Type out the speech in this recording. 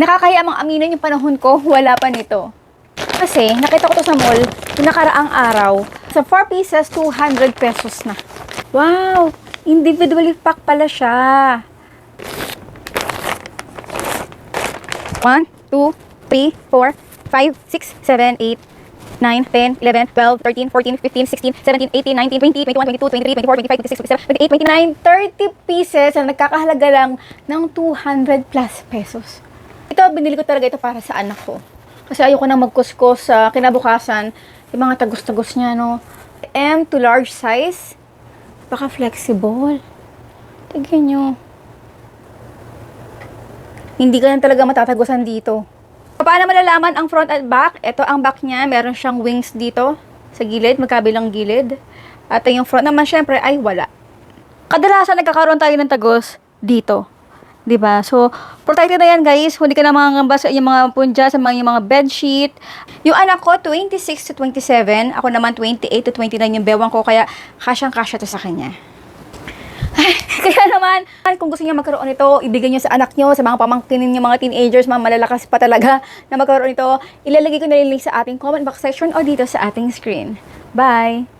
Nakakaya mang aminin yung panahon ko, wala pa nito. Kasi, nakita ko to sa mall, yung nakaraang araw, sa 4 pieces, 200 pesos na. Wow! Individually pack pala siya. 1, 2, 3, 4, 5, 6, 7, 8, 9, 10, 11, 12, 13, 14, 15, 16, 17, 18, 19, 20, 21, 22, 23, 24, 25, 26, 27, 28, 29, 30 pieces na nagkakahalaga lang ng 200 plus pesos. Binili ko talaga ito para sa anak ko. Kasi ayoko nang magkuskos sa kinabukasan. Yung mga tagos-tagos niya, no? M to large size. Baka flexible. Tignan nyo. Hindi ka na talaga matatagusan dito. Paano malalaman ang front at back? Ito ang back niya. Meron siyang wings dito sa gilid, magkabilang gilid. At yung front naman, syempre, ay wala. Kadalasan nagkakaroon tayo ng tagos dito. 'Di ba? So, protected na yan, guys. Hindi ka na mangangamba sa iyong mga punja, sa mga, yung mga bedsheet. Yung anak ko, 26 to 27. Ako naman, 28 to 29 yung bewang ko. Kaya, kasyang-kasya to sa kanya. Ay, kaya naman, kung gusto niya magkaroon nito, ibigay niyo sa anak niyo, sa mga pamangkin niyo, mga teenagers, mga malalakas pa talaga na magkaroon nito, ilalagay ko na yung link sa ating comment box section o dito sa ating screen. Bye!